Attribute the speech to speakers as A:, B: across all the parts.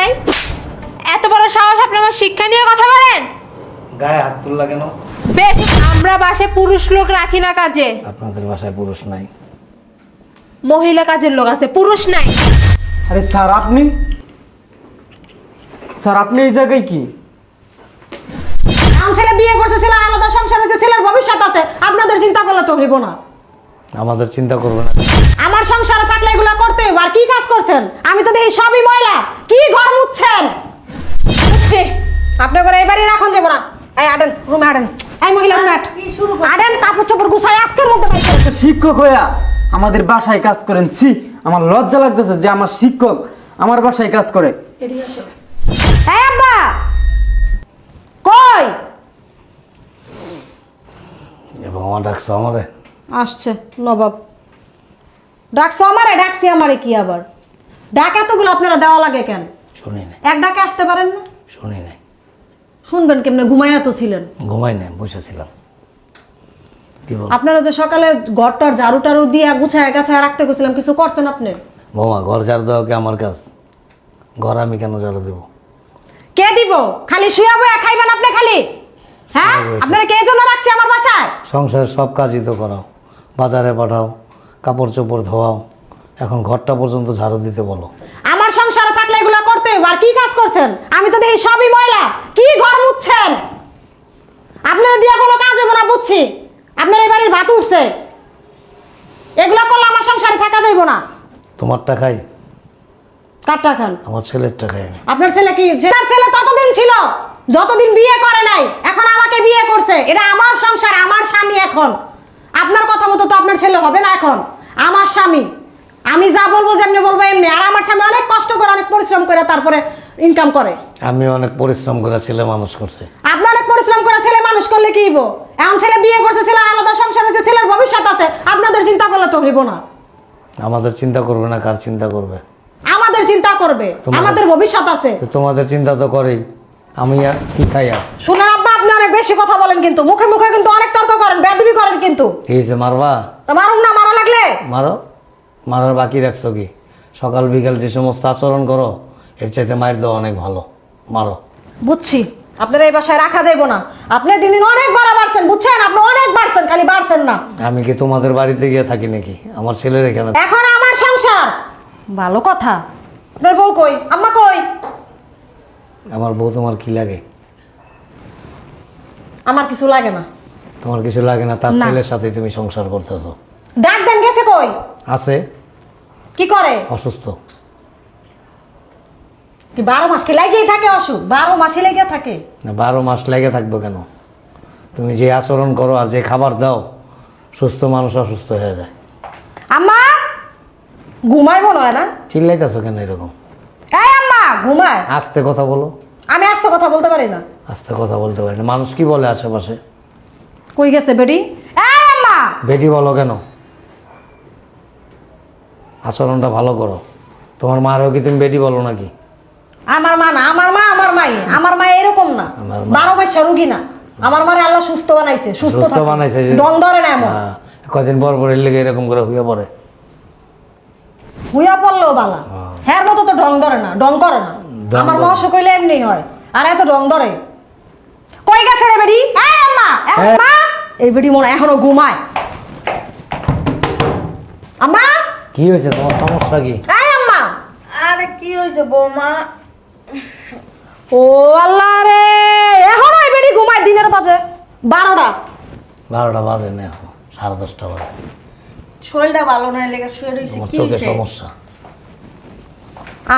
A: নাই? এত বড় সাহস আপনি আমার শিক্ষা নিয়ে কথা বলেন?
B: গায়ে হাত তুললা কেন?
A: বেশ আমরা বাসায় পুরুষ লোক রাখি না কাজে।
B: আপনাদের বাসায় পুরুষ নাই।
A: মহিলা কাজের লোক আছে পুরুষ নাই।
C: আরে স্যার আপনি? স্যার আপনি এই জায়গায় কি?
D: আমার ছেলে বিয়ে করছে ছেলে আলাদা সংসার হয়েছে ছেলের ভবিষ্যৎ আছে। আপনাদের চিন্তা করলে তো হইব না।
B: আমাদের চিন্তা করবে না।
D: আমার সংসারে থাকলে এগুলা করতে হইব। আর কি কাজ করছেন? আমি তো দেখি সবই ময়লা। কি ঘর মুছছেন? বুঝছি আপনি করে এবারই রাখুন যাব না। এই আডেন রুমে আডেন। এই মহিলা রুমে আট। আডেন কাপড় চোপড় গুছাই আজকের মধ্যে বাইর করুন।
C: একটা শিক্ষক হইয়া আমাদের বাসায় কাজ করেন। ছি আমার লজ্জা লাগতেছে যে আমার শিক্ষক আমার বাসায় কাজ করে।
D: এই আব্বা! কই?
B: এবং আমার ডাকছো আমারে
D: আসছে নবাব। ডাকছো আমারে? ডাকছি আমারে কি আবার? ডাক এতগুলো আপনারা দেওয়া লাগে কেন?
B: শুনি নাই।
D: এক ডাকে আসতে পারেন না?
B: শুনি নাই।
D: শুনবেন কেমনে? ঘুমাইয়া তো ছিলেন।
B: ঘুমাই নাই বসেছিলাম।
D: আপনারা যে সকালে ঘরটার ঝাড়ু টাড়ু দিয়ে গুছায় গাছায় রাখতে গেছিলাম কিছু করছেন আপনি?
B: বৌমা ঘর ঝাড় দেওয়া কি আমার কাজ? ঘর আমি কেন ঝাড়ু দেবো?
D: কে দিব? খালি শুয়া বয়া খাইবেন আপনি খালি? হ্যাঁ? আপনারা কে জন্য রাখছি আমার বাসায়?
B: সংসারের সব কাজই তো করাও। বাজারে পাঠাও কাপড় চোপড় ধোয়াও এখন ঘরটা পর্যন্ত ঝাড়ু দিতে বলো।
D: আমার সংসারে থাকলে এগুলো করতে। আর কি কাজ করছেন? আমি তো দেখি সবই ময়লা কি ঘর মুছছেন? আপনারা দিয়া কোনো কাজ হবে না বুঝছি আপনার এই বাড়ির ভাত উঠছে। এগুলো করলে আমার সংসারে থাকা যাইব না।
B: তোমারটা খাই?
D: কাটটা খান?
B: আমার ছেলের আমি।
D: আপনার ছেলে কি তার ছেলে ততদিন ছিল যতদিন বিয়ে করে নাই এখন আমাকে বিয়ে করছে এটা আমার সংসার আমার স্বামী এখন। আপনার কথা মতো তো আপনার ছেলে হবে না এখন। আমার স্বামী। আমি যা বলব যেমনি বলব এমনি। আর আমার স্বামী অনেক কষ্ট করে অনেক পরিশ্রম করে তারপরে ইনকাম করে।
B: আমি অনেক পরিশ্রম করে ছেলে মানুষ করছি।
D: আপনি অনেক পরিশ্রম করে ছেলে মানুষ করলে কি হইব? এখন ছেলে বিয়ে করছে ছেলে আলাদা সংসার হয়েছে ছেলের ভবিষ্যৎ আছে। আপনাদের চিন্তা করলে তো হইব না।
B: আমাদের চিন্তা করবে না কার চিন্তা করবে?
D: আমাদের চিন্তা করবে। আমাদের ভবিষ্যৎ আছে।
B: তোমাদের চিন্তা তো করেই। আমি আর কি খাই আর?
D: শুনে আব্বা আপনি অনেক বেশি কথা বলেন কিন্তু। মুখে মুখে কিন্তু অনেক তর্ক করেন বেদবি করেন কিন্তু।
B: কি হয়েছে মারবা?
D: তো মারুন না মারা লাগলে?
B: মারো? মারার বাকি রাখছো কি? সকাল বিকাল যে সমস্ত আচরণ করো এর চাইতে মায়ের দেওয়া অনেক ভালো। মারো।
D: বুঝছি। আপনার এই বাসায় রাখা যাইব না। আপনি দিন দিন অনেক বাড়া বাড়ছেন বুঝছেন? আপনি অনেক বাড়ছেন খালি বাড়ছেন না।
B: আমি কি তোমাদের বাড়িতে গিয়ে থাকি নাকি? আমার ছেলের এখানে
D: এখন আমার সংসার। ভালো কথা। আপনার বউ কই? আম্মা কই?
B: আমার বউ তোমার কি লাগে?
D: আমার কিছু লাগে না।
B: তোমার কিছু লাগে না তার ছেলের সাথে তুমি সংসার করতেছো।
D: ডাক দেন গেছে কই?
B: আছে।
D: কি করে?
B: অসুস্থ।
D: কি বারো মাস কি লাগিয়ে থাকে অসুখ? বারো মাসে লেগে থাকে।
B: না, বারো মাস লেগে থাকব কেন? তুমি যে আচরণ করো আর যে খাবার দাও সুস্থ মানুষ অসুস্থ হয়ে যায়।
D: আম্মা! ঘুমায় মনে হয় না?
B: চিল্লাইতেছো কেন এরকম?
D: এই আম্মা ঘুমায়।
B: আস্তে কথা বলো।
D: আমি আস্তে কথা বলতে পারি না।
B: আস্তে কথা বলতে পারি না। মানুষ কি বলে আশেপাশে?
D: কই গেছে বেডি আম্মা!
B: বেটি বলো কেন? আচরণটা ভালো করো। তোমার মারও কি তুমি বেটি বলো নাকি?
D: আমার মা না আমার মা আমার মাই। আমার মা এরকম না। বারো মাসে রুগী না। আমার মারে আল্লাহ সুস্থ বানাইছে সুস্থ
B: বানাইছে
D: ডং ধরে না এমন।
B: হ্যাঁ, কদিন পর পর লেগে এরকম করে হইয়া পড়ে।
D: হুইয়া পড়লেও বালা। হ্যার মতো তো ডং ধরে না ডং করে না। আমার মা অসুখ হইলে এমনি হয়। আর এত ডং ধরে। কই গেছে রে বেডি? এই আম্মা এখন
B: হ্যাঁ।
D: মা এই বেডি মনে এখনও ঘুমায়। আম্মা?
B: কি হয়েছে? তোমার সমস্যা কি?
D: এই আম্মা।
E: আরে কি হয়েছে বৌমা?
D: ও আল্লাহ রে এখনও এই বেডি ঘুমায় দিনের বাজে। বারোটা।
B: বারোটা বাজে না এখন সাড়ে দশটা বাজে।
E: শরীরটা ভালো নাই লেগে শুয়ে রয়েছে
B: তোমার
E: কি
B: চোখে
E: হয়েছে?
B: সমস্যা?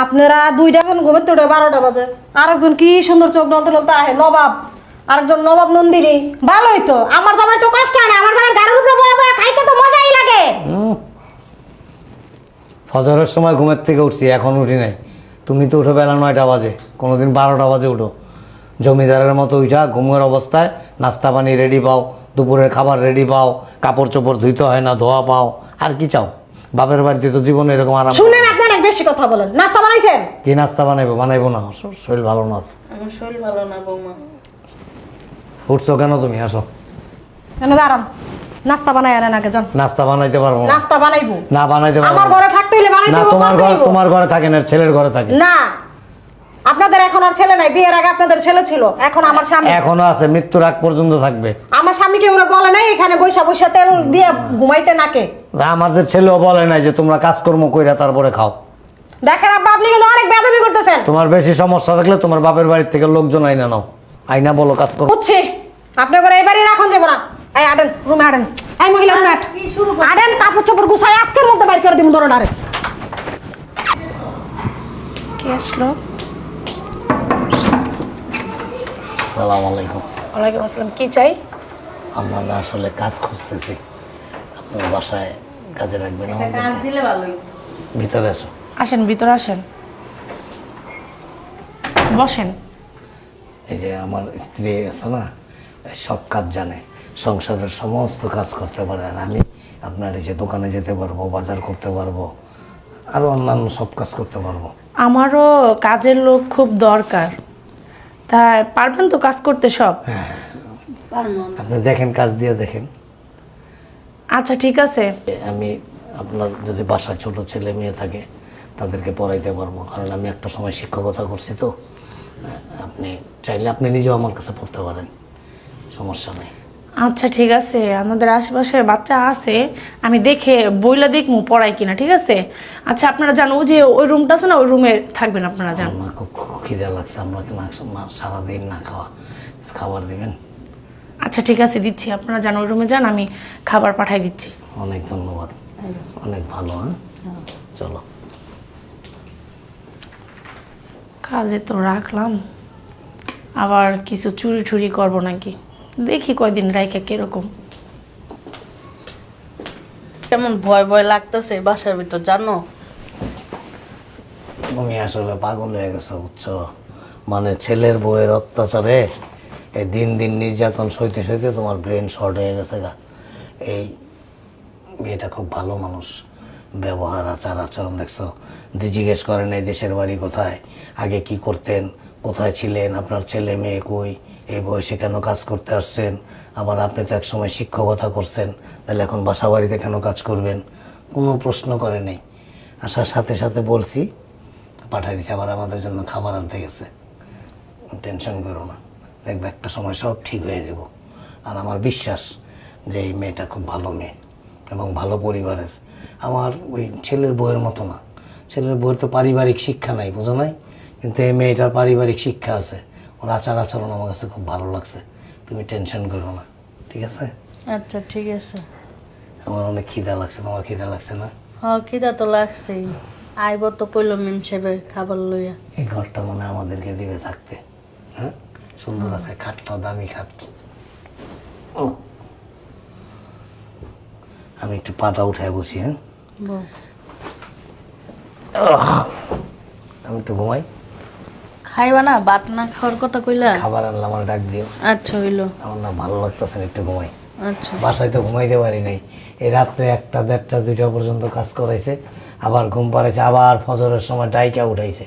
D: আপনারা দুইটা জন ঘুমের তো বারোটা বাজে। আরেকজন কি সুন্দর চোখ নলতে নলতে আহে নবাব। আরেকজন নবাব নন্দিনী ভালোই তো। আমার জামাই তো কষ্ট হয় না আমার জামাই গাড়ির উপরে বয়ে বয়ে খাইতে তো মজাই লাগে।
B: ফজরের সময় ঘুমের থেকে উঠছি এখন উঠি নাই। তুমি তো উঠো বেলা নয়টা বাজে কোনোদিন বারোটা বাজে উঠো। জমিদারের মতো উঠা ঘুমের অবস্থায় নাস্তা পানি রেডি পাও দুপুরের খাবার রেডি পাও কাপড় চোপড় ধুইতে হয় না ধোয়া পাও আর কি চাও? বাপের বাড়িতে তো জীবনে এরকম আরাম
D: শুনেন আপনি অনেক বেশি কথা বলেন। নাস্তা বানাইছেন?
B: কি নাস্তা বানাইবো? বানাইবো না শরীর ভালো না।
E: আমার শরীর ভালো না বৌমা।
B: উঠছো কেন তুমি? আসো।
D: কেন দাঁড়ান। নাস্তা বানাই আনেন আগে যান।
B: নাস্তা বানাইতে পারব না।
D: নাস্তা বানাইবো।
B: না বানাইতে পারব
D: আমার
B: না।
D: ঘরে থাকতে হইলে বানাইতে
B: না
D: হইবো,
B: তোমার
D: করতে
B: ঘর
D: হইবো।
B: তোমার ঘরে থাকে না ছেলের ঘরে থাকে
D: না। আপনাদের এখন আর ছেলে নাই বিয়ের আগে আপনাদের ছেলে ছিল। এখন আমার স্বামী
B: এখনও আছে মৃত্যুর আগ পর্যন্ত থাকবে।
D: আমার স্বামীকে ওরা বলে নাই এখানে বৈশা বৈশা তেল দিয়ে ঘুমাইতে নাকে।
B: আমাদের ছেলেও বলে নাই যে তোমরা কাজকর্ম কইরা তারপরে খাও।
D: দেখেন আব্বা আপনি কিন্তু অনেক বেদবি করতেছেন।
B: তোমার বেশি সমস্যা থাকলে তোমার বাপের বাড়ির থেকে লোকজন আইনা নাও। আইনা বলো কাজ করো
D: বুঝছি। আপনি করে এবারই রাখুন যাব না। এই আডেন রুমে আডেন। এই মহিলা রুমে আট।
E: কি শুরু করছ?
D: আডেন কাপড় চোপড় গুছাই আজকের মধ্যে বাইর করে দিন ধরুন আরে
A: কে আসলো?
B: সালাম আলাইকুম।
A: ওয়ালাইকুম আসসালাম। কি চাই?
B: আমরা না আসলে কাজ খুঁজতেছি। আপনার বাসায় কাজে রাখবেন?
E: কাজ দিলে ভালোই।
B: ভিতরে আসো
A: আসেন ভিতরে আসেন। বসেন।
B: এই যে আমার স্ত্রী আছে না সব কাজ জানে সংসারের সমস্ত কাজ করতে পারে আর আমি আপনার এই যে দোকানে যেতে পারব বাজার করতে পারব আরও অন্যান্য সব কাজ করতে পারব।
F: আমারও কাজের লোক খুব দরকার। তা পারবেন তো কাজ করতে সব?
E: পারব। না।
B: আপনি দেখেন কাজ দিয়ে দেখেন।
F: আচ্ছা ঠিক আছে।
B: আমি আপনার যদি বাসায় ছোট ছেলে মেয়ে থাকে তাদেরকে পড়াইতে পারব কারণ আমি একটা সময় শিক্ষকতা করছি তো। আপনি চাইলে আপনি নিজেও আমার কাছে পড়তে পারেন। সমস্যা নেই।
F: আচ্ছা ঠিক আছে। আমাদের আশেপাশে বাচ্চা আছে আমি দেখে বইলা দেখমু পড়াই কিনা ঠিক আছে? আচ্ছা আপনারা জানো যে ওই রুমটা আছে না ওই রুমে থাকবেন আপনারা যান
B: আমার খুব খিদে লাগছে আমরা না না- সারাদিন না খাওয়া। খাবার দিবেন?
F: আচ্ছা ঠিক আছে দিচ্ছি। আপনারা যান ওই রুমে যান আমি খাবার পাঠাই দিচ্ছি।
B: অনেক ধন্যবাদ। অনেক ভালো হ্যাঁ? চলো।
F: কাজে তো রাখলাম। আবার কিছু চুরি টুরি করব নাকি? দেখি কয়দিন রাইখা কীরকম।
E: কেমন ভয় ভয় লাগতেছে বাসার ভিতর জানো?
B: তুমি আসলে পাগল হয়ে গেছো বুঝছ? মানে ছেলের বউয়ের অত্যাচারে এই দিন দিন নির্যাতন সইতে সইতে তোমার ব্রেন শর্ট হয়ে গেছে গা। এই মেয়েটা খুব ভালো মানুষ ব্যবহার আচার আচরণ দেখছ? দি জিজ্ঞেস করেন এই দেশের বাড়ি কোথায়? আগে কি করতেন? কোথায় ছিলেন? আপনার ছেলে মেয়ে কই? এই বয়সে কেন কাজ করতে আসছেন? আবার আপনি তো একসময় শিক্ষকতা করছেন, তাহলে এখন বাসা বাড়িতে কেন কাজ করবেন? কোনো প্রশ্ন করে নেই। আসার সাথে সাথে বলছি পাঠাই দিছে, আবার আমাদের জন্য খাবার আনতে গেছে। টেনশন করো না। দেখবে একটা সময় সব ঠিক হয়ে যাব। আর আমার বিশ্বাস যে এই মেয়েটা খুব ভালো মেয়ে এবং ভালো পরিবারের। আমার ওই ছেলের বইয়ের মতো না। ছেলের বইয়ের তো পারিবারিক শিক্ষা নাই, বোঝো নাই? কিন্তু এই মেয়েটার পারিবারিক শিক্ষা আছে। ওর আচার আচরণ আমার কাছে খুব ভালো লাগছে। তুমি টেনশন করো না ঠিক আছে?
E: আচ্ছা ঠিক আছে।
B: আমার অনেক খিদা লাগছে তোমার খিদা লাগছে না?
E: হ্যাঁ খিদা তো লাগছেই। আইব তো কইলো মিম সেবে খাবার লইয়া।
B: এই ঘরটা মনে হয় আমাদেরকে দিবে থাকতে। হ্যাঁ? সুন্দর আছে খাটটা দামি খাট। ও। আমি একটু পাটা উঠায় বসি হ্যাঁ? আমি একটু ঘুমাই।
E: খাইবা না ভাত না খাওয়ার কথা কইলা?
B: খাবার আনলে আমার ডাক দিও।
E: আচ্ছা হইল।
B: আমার না ভালো লাগতেছে না একটু ঘুমাই।
E: আচ্ছা।
B: বাসায় তো ঘুমাইতে পারি নাই। এই রাত্রে একটা দেড়টা দুইটা পর্যন্ত কাজ করাইছে। আবার ঘুম পাড়াইছে আবার ফজরের সময় ডাইকা উঠাইছে।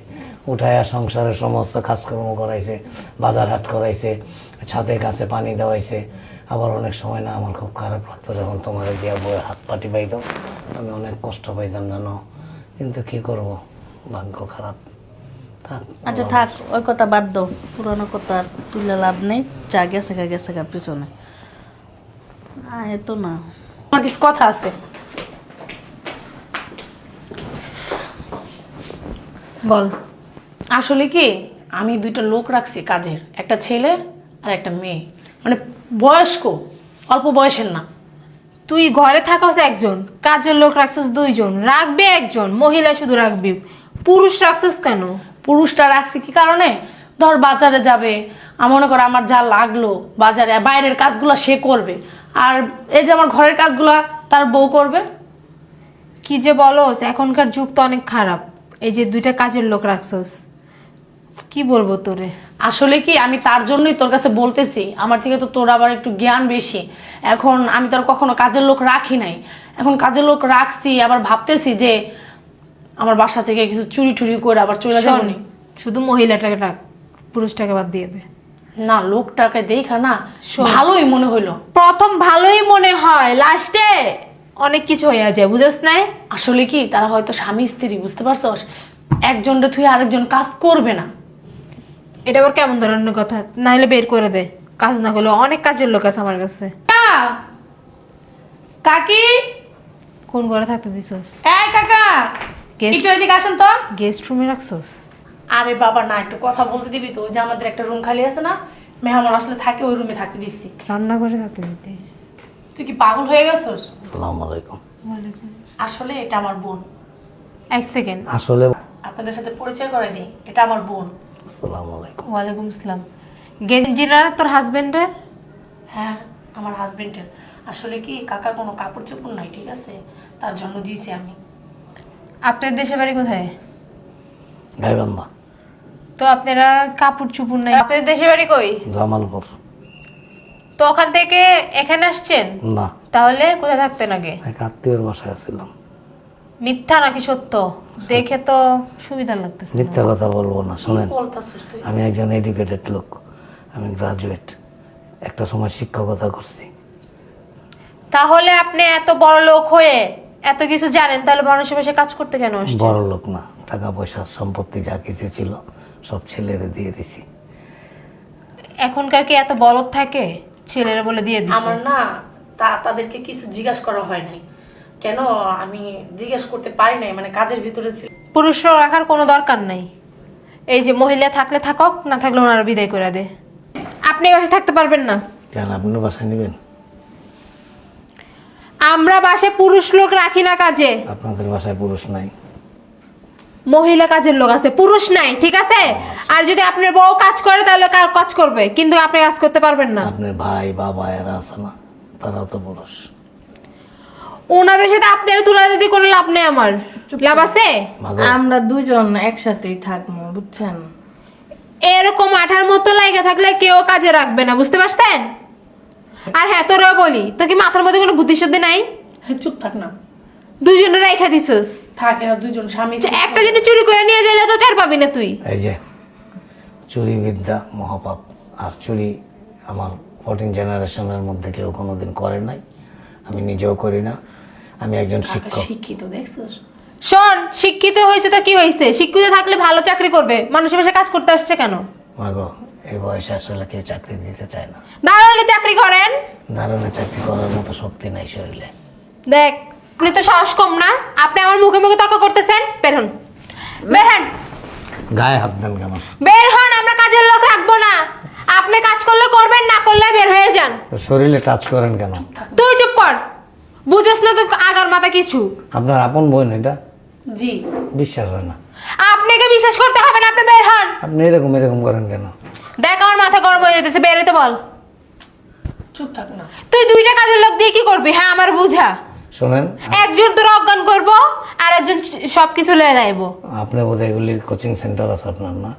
B: উঠাইয়া সংসারের সমস্ত কাজকর্ম করাইছে বাজার হাট করাইছে ছাদে কাছে পানি দেওয়াইছে। আবার অনেক সময় না আমার খুব খারাপ লাগতো যখন তোমার দিয়া বইয়ের হাত পাটি পাইতো। আমি অনেক কষ্ট পাইতাম জানো। কিন্তু কি করব? ভাগ্য খারাপ।
E: আচ্ছা থাক ওই কথা বাদ দাও। পুরানো কথা তুলে লাভ নেই। যা গেছে গা গেছে গা পিছনে। আয় তো না।
F: আমার কিছু কথা আছে।
A: বল।
F: আসলে কি আমি দুইটা লোক রাখছি কাজের। একটা ছেলে আর একটা মেয়ে। মানে বয়স্ক অল্প বয়সের না।
A: তুই ঘরে থাকস একজন কাজের লোক রাখছিস দুইজন। রাখবে একজন মহিলা শুধু রাখবি। পুরুষ রাখছিস কেন?
F: পুরুষটা রাখছি কি কারণে? ধর বাজারে যাবে। মনে করো আমার যা লাগল বাজারে বাইরের কাজগুলো সে করবে। আর এই যে আমার ঘরের কাজগুলো তার বউ করবে?
A: কি যে বলস এখনকার যুগ তো অনেক খারাপ। এই যে দুইটা কাজের লোক রাখছস কি বলব তোরে?
F: আসলে কি আমি তার জন্যই তোর কাছে বলতেছি। আমার থেকে তো তোর আবার একটু জ্ঞান বেশি। এখন আমি তোর কখনো কাজের লোক রাখি নাই। এখন কাজের লোক রাখছি আবার ভাবতেছি যে আমার বাসা থেকে কিছু চুরি টুরি করে আবার চলে যাব নি।
A: শুধু মহিলাটাকে রাখ পুরুষটাকে বাদ দিয়ে দে।
F: না লোকটাকে দেখা না ভালোই মনে হইল।
A: প্রথম ভালোই মনে হয় লাস্টে অনেক কিছু হইয়া যায় বুঝস নাই?
F: আসলে কি তারা হয়তো স্বামী স্ত্রী বুঝতে পারছ একজনটা থুয়ে আরেকজন কাজ করবে না।
A: এটা আবার কেমন ধরনের কথা? না হলে বের করে দে। কাজ না করলে অনেক কাজের লোক আছে আমার কাছে।
F: কাকা!
A: কোন ঘরে থাকতে দিছস?
F: এই কাকা! একটু এদিকে আসেন তো।
A: গেস্ট রুমে রাখছস?
F: আরে বাবা না একটু কথা বলতে দিবি তো। যে আমাদের একটা রুম খালি আছে না মেহমান আসলে থাকে ওই রুমে থাকতে দিচ্ছি।
A: রান্না করে থাকতে দিতে।
F: তুই কি পাগল হয়ে গেছিস?
B: আসসালামু আলাইকুম।
F: আসলে এটা আমার বোন।
A: এক সেকেন্ড।
B: আসলে
F: আপনাদের সাথে পরিচয় করে দিই এটা আমার বোন।
B: আসসালামু আলাইকুম।
A: ওয়ালাইকুম আসসালাম। গেঞ্জিরা তোর হাজবেন্ডের
F: হ্যাঁ আমার হাজবেন্ডের আসলে কি কাকার কোনো কাপড় চোপড় নাই ঠিক আছে? তার জন্য দিয়েছি আমি।
A: আপনার দেশের বাড়ি কোথায়?
B: গাইবান্ধা।
A: তো আপনারা কাপড় চুপুর নাই। আপনাদের দেশের বাড়ি কই?
B: জামালপুর।
A: তো ওখান থেকে এখানে আসছেন?
B: না।
A: তাহলে কোথায় থাকতেন আগে?
B: এক আত্মীয়র বাসায় ছিলাম।
A: মিথ্যা নাকি সত্য? দেখে তো সুবিধা লাগতেছে
B: মিথ্যা কথা বলব না শোনেন। আমি একজন এডুকেটেড লোক। আমি গ্রাজুয়েট একটা সময় শিক্ষকতা করছি।
A: তাহলে আপনি এত বড় লোক হয়ে এত কিছু জানেন তাহলে মানুষের পাশে কাজ করতে কেন আসছেন?
B: বড় লোক না টাকা পয়সা সম্পত্তি যা কিছু ছিল সব ছেলেরে দিয়ে দিছি।
A: এখনকার কি এত বলদ থাকে? ছেলেরা বলে দিয়ে দিছে।
F: আমার না তা তাদেরকে কিছু জিজ্ঞাসা করা হয় নাই। কেন আমি জিজ্ঞেস করতে পারি নাই মানে কাজের ভিতরে ছিল।
A: পুরুষরা রাখার কোনো দরকার নাই। এই যে মহিলা থাকলে থাকক না থাকলে ওনারা বিদায় করে দে আপনি বাসায় থাকতে পারবেন না।
B: কেন আপনার বাসায় নেবেন?
A: আমরা বাসে পুরুষ লোক রাখি না কাজে।
B: আপনাদের বাসায় পুরুষ নাই।
A: মহিলা কাজের লোক আছে পুরুষ নাই ঠিক আছে? আর যদি আপনার বউ কাজ করে তাহলে কার কাজ করবে? কিন্তু আপনি কাজ করতে পারবেন না।
B: আপনার ভাই বাবা এরা আছে না তারাও তো পুরুষ।
A: ওনাদের সাথে আপনার তুলনা যদি কোনো লাভ নেই আমার। লাভ আছে?
E: আমরা দুজন একসাথেই থাকব বুঝছেন?
A: এরকম আঠার মতো লাগে থাকলে কেউ কাজে রাখবে না বুঝতে পারছেন? আর হ্যাঁ তোরও বলি তোর কি মাথার মধ্যে কোনো বুদ্ধি শুদ্ধি নাই?
F: হ্যাঁ চুপ থাক না।
A: দুজনে রেখা দিছিস।
F: থাক এরা দুজন স্বামী
A: একটা জিনিস চুরি করে নিয়ে গেলে তো টের পাবি না তুই।
B: এই যে চুরি বিদ্যা মহাপাপ আর চুরি আমার ফোরটিন জেনারেশনের মধ্যে কেউ কোনোদিন করে নাই। আমি নিজেও করি না আমি একজন শিক্ষক।
F: শিক্ষিত দেখছিস?
A: শোন শিক্ষিত হয়েছে তো কি হয়েছে? শিক্ষিত থাকলে ভালো চাকরি করবে। মানুষের পাশে কাজ করতে আসছে কেন?
B: মাগো এই বয়সে আসলে কেউ চাকরি দিতে চায় না।
A: দাঁড়ালে চাকরি করেন।
B: দারুণে চাকরি করার মতো শক্তি নাই শরীরে।
A: দেখ আপনি তো সাহস কম না। আপনি আমার মুখে মুখে তর্ক করতেছেন। বের হন। বের হন।
B: গায়ে হাত দেন কেন?
A: বের হন আমরা কাজের লোক রাখব না। আপনি কাজ করলে করবেন না করলে বের হয়ে যান।
B: শরীরে টাচ করেন কেন?
A: তুই চুপ কর। বুঝেস না তো আগার মাথা কিছু।
B: আপনার আপন বোন এটা?
F: জি।
B: বিশ্বাস হয় না।
A: আপনাকে বিশ্বাস করতে হবে না আপনি বের হন।
B: আপনি এরকম এরকম করেন কেন?
A: দেখ আমার মাথা গরম হয়ে যেতেছে বের হইতে বল।
F: চুপ থাক না।
A: তুই দুইটা কাজের লোক দিয়ে কি করবি? হ্যাঁ আমার বুঝা।
B: শোনেন
A: একজন তোর অজ্ঞান করব আর একজন সবকিছু লয়ে যাইবো।
B: আপনি বোধহয় এগুলির কোচিং সেন্টার আছে আপনার না?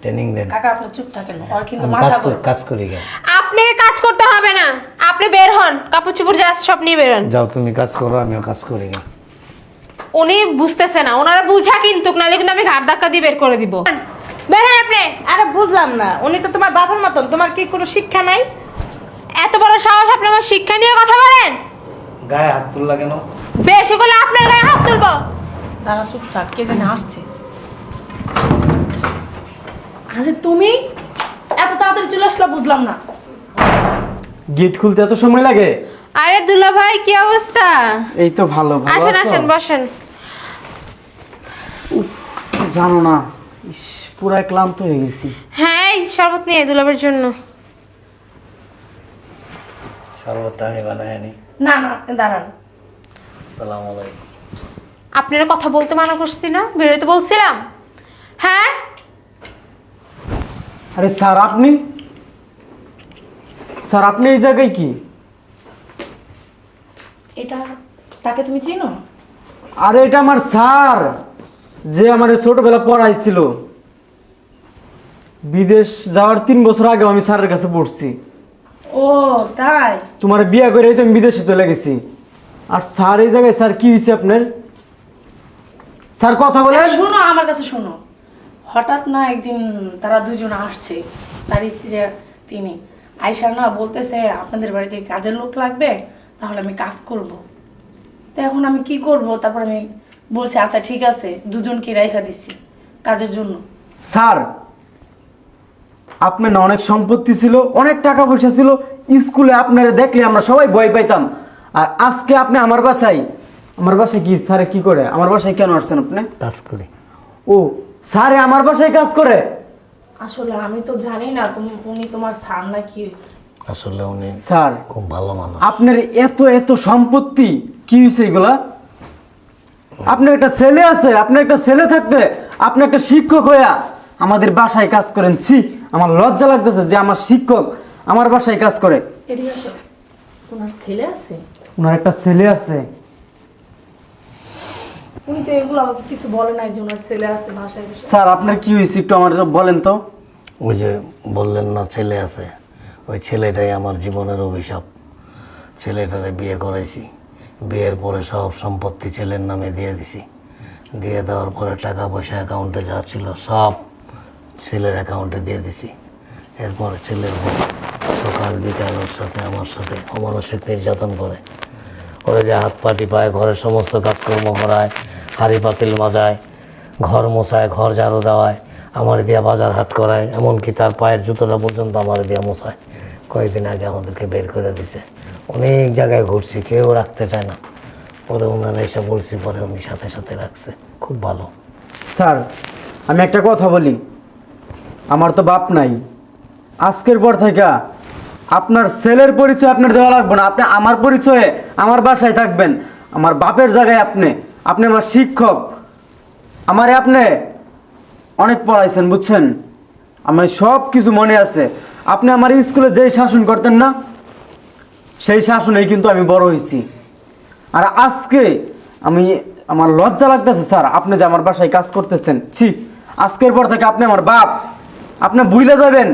B: ট্রেনিং দেন।
F: কাকা আপনি চুপ থাকেন ওর কিন্তু
B: কাজ
F: মাথা গরম।
B: কাজ করি কেন
A: আপনাকে কাজ করতে হবে না আপনি বের হন কাপড় চোপড় যা আছে সব নিয়ে বের হন।
B: যাও তুমি কাজ করো আমিও কাজ করি
A: উনি বুঝতেছে না ওনারা বুঝা কিন্তু নাহলে কিন্তু আমি ঘাট ধাক্কা দিয়ে বের করে দিব। বের আপনি।
E: আরে বুঝলাম না উনি তো তোমার বাবার মতন তোমার কি কোনো শিক্ষা নাই?
A: এত বড় সাহস আপনি আমার শিক্ষা নিয়ে কথা বলেন?
B: গায়ে হাত তুললা কেন?
A: বেশি করলে আপনার গায়ে হাত তুলবো।
F: দাঁড়া চুপ থাক কে জানে আসছে। আরে তুমি? এত তাড়াতাড়ি চলে আসলা বুঝলাম না।
C: গেট খুলতে এত সময় লাগে?
A: আরে দুলা ভাই কি অবস্থা?
C: এই তো ভালো ভালো
A: আসেন? আসেন বসেন।
C: জানো না। ইস পুরা ক্লান্ত হয়ে গেছি।
A: হ্যাঁ এই শরবত নিয়ে দুলাভের জন্য।
B: আমি বানাই আনি।
F: না না আপনি দাঁড়ান।
B: আসসালামু আলাইকুম।
A: আপনারা কথা বলতে মানা করছি না বেরোতে বলছিলাম। হ্যাঁ?
C: আরে স্যার আপনি? স্যার আপনি এই জায়গায় কি?
F: এটা তাকে তুমি চিনো?
C: আরে এটা আমার স্যার। যে আমার ছোটবেলা পড়াইছিল। বিদেশ যাওয়ার তিন বছর আগে আমি স্যারের কাছে পড়ছি।
F: ও তাই?
C: তোমার বিয়ে করে তো আমি বিদেশে চলে গেছি। আর স্যার এই জায়গায় স্যার কি হয়েছে আপনার? স্যার কথা বলেন।
F: শোনো আমার কাছে শোনো। হঠাৎ না একদিন তারা দুজন আসছে। তার স্ত্রী তিনি আয়সা না বলতেছে আপনাদের বাড়িতে কাজের লোক লাগবে তাহলে আমি কাজ করব। তো এখন আমি কি করব? তারপর আমি বলছি আচ্ছা ঠিক আছে দুজনকে রেখা দিচ্ছি কাজের জন্য।
C: স্যার আপনার না অনেক সম্পত্তি ছিল অনেক টাকা পয়সা ছিল স্কুলে আপনারা দেখলে আমরা সবাই ভয় পাইতাম। আর আজকে আপনি আমার বাসায় আমার বাসায় কি স্যারে কি করে? আমার বাসায় কেন আসছেন আপনি?
B: কাজ করি।
C: ও স্যারে আমার বাসায় কাজ করে?
F: আসলে আমি তো জানি না তুমি উনি তোমার সার নাকি?
B: আসলে উনি
C: স্যার
B: খুব ভালো মানুষ।
C: আপনার এত এত সম্পত্তি কি হয়েছে এগুলা? আপনার একটা ছেলে আছে আপনার একটা ছেলে থাকতে আপনি একটা শিক্ষক হইয়া আমাদের বাসায় কাজ করেন। ছি আমার লজ্জা লাগতেছে যে আমার শিক্ষক আমার বাসায় কাজ করে।
F: এদিকে আসো। ওনার ছেলে আছে?
C: ওনার একটা ছেলে আছে।
F: উনি তো এগুলো আমাকে কিছু বলে নাই যে ওনার ছেলে আছে ভাষায়
C: স্যার আপনার কি হয়েছে একটু আমার বলেন তো।
B: ওই যে বললেন না ছেলে আছে। ওই ছেলেটাই আমার জীবনের অভিশাপ। ছেলেটারে বিয়ে করাইছি। বিয়ের পরে সব সম্পত্তি ছেলের নামে দিয়ে দিছি। দিয়ে দেওয়ার পরে টাকা পয়সা অ্যাকাউন্টে যা ছিল সব ছেলের অ্যাকাউন্টে দিয়ে দিছি। এরপর ছেলের সকাল, বিকাল ওর সাথে, আমার সাথে অমানসিক নির্যাতন করে। ওরা যে হাত পাটি পায় ঘরের সমস্ত কাজকর্ম করায়, হাড়ি পাতিল মাজায়, ঘর মোছায়, ঘর ঝাড়ু দেওয়ায়, আমার দিয়া বাজার হাট করায়, এমনকি তার পায়ের জুতোটা পর্যন্ত আমার দিয়া মোছায়। কয়েকদিন আগে আমাদেরকে বের করে দিছে। অনেক জায়গায় ঘুরছি, কেউ রাখতে চায় না। পরে ওনারা এসে বলছি, পরে উনি সাথে সাথে রাখছে। খুব ভালো।
C: স্যার, আমি একটা কথা বলি। আমার তো বাপ নাই। আজকের পর থেকে আপনার ছেলের পরিচয় আপনার দেওয়া লাগবে না। আপনি আমার পরিচয়ে আমার বাসায় থাকবেন। আমার বাপের জায়গায় আপনি আপনি আমার শিক্ষক। আমারে আপনি অনেক পড়াইছেন, বুঝছেন? আমার সব কিছু মনে আছে। আপনি আমার স্কুলে যেই শাসন করতেন না সেই শাসনেই কিন্তু আমি বড় হয়েছি। আর আজকে আমি আমার লজ্জা লাগতেছে স্যার আপনি যে আমার বাসায় কাজ করতেছেন ছি আজকের পর থেকে আপনি আমার বাপ। আপনি বুঝলে যাবেন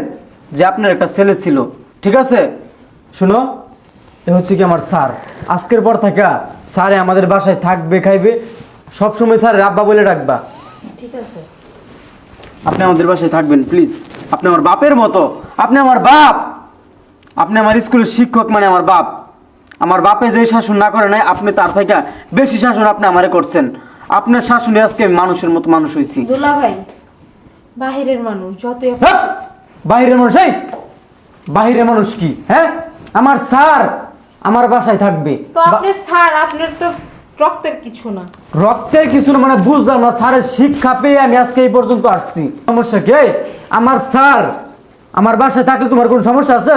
C: যে আপনার একটা ছেলে ছিল ঠিক আছে? শুনো এ হচ্ছে কি আমার স্যার। আজকের পর থেকে স্যারে আমাদের বাসায় থাকবে খাইবে। সবসময় স্যার আব্বা বলে ডাকবা।
F: ঠিক আছে।
C: আপনি আমাদের বাসায় থাকবেন প্লিজ। আপনি আমার বাপের মতো। আপনি আমার বাপ। আপনি আমার স্কুলের শিক্ষক মানে আমার বাপ। আমার বাপে যে শাসন না করে নাই আপনি তার থেকে বেশি শাসন আপনি আমারে করছেন। আপনার শাসনে আজকে আমি মানুষের মতো মানুষ হয়েছি
A: দুলা ভাই বাহিরের মানুষ যতই
C: হ্যাঁ? মানুষ এই বাইরের মানুষ কি হ্যাঁ? আমার স্যার আমার বাসায় থাকবে।
A: তো আপনার স্যার আপনার তো রক্তের কিছু না।
C: রক্তের কিছু না মানে বুঝলাম না স্যারের শিক্ষা পেয়ে আমি আজকে এই পর্যন্ত আসছি। সমস্যা কি আমার স্যার আমার বাসায় থাকলে তোমার কোনো সমস্যা আছে?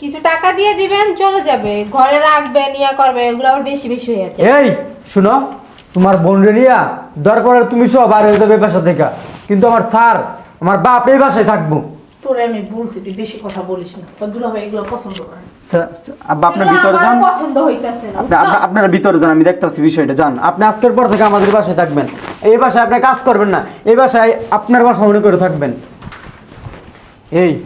A: কিছু টাকা দিয়ে দিবেন চলে যাবে। ঘরে রাখবেন ইয়া করবে এগুলো আবার বেশি বেশি হয়ে যাচ্ছে।
C: এই শুনো তোমার বোন রেলিয়া দরকার তুমি সব আর হয়ে যাবে বাসা থেকে। কিন্তু আমার স্যার আমার বাপ এই বাসায় থাকব।
F: তোরে আমি বলছি তুই বেশি কথা বলিস না। তোর দুলাভাই এগুলো পছন্দ করে
C: আব্বা আপনার ভিতরে যান।
A: পছন্দ হইতাছে না
C: আপনি আপনি- আপনারা ভিতরে যান আমি দেখতাছি বিষয়টা যান। আপনি আজকের পর থেকে আমাদের বাসায় থাকবেন। এই বাসায় আপনি কাজ করবেন না এই বাসায় আপনার বাসা মনে করে থাকবেন। এই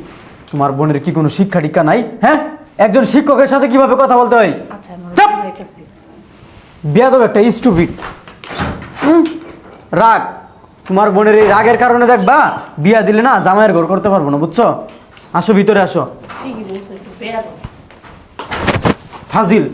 C: তোমার বোনের কি কোনো শিক্ষা টিক্ষা নাই? হ্যাঁ? একজন শিক্ষকের সাথে কীভাবে কথা বলতে হয়?
F: আচ্ছা দেবো
C: চুপ! বিয়াদব একটা স্টুপিড রাগ। তোমার বোনের এই রাগের কারণে দেখবা বিয়া দিলে না জামাইয়ের ঘর করতে পারব না বুঝছ? আসো ভিতরে আসো।
F: ঠিকই বলছো একটু
C: ফাজিল।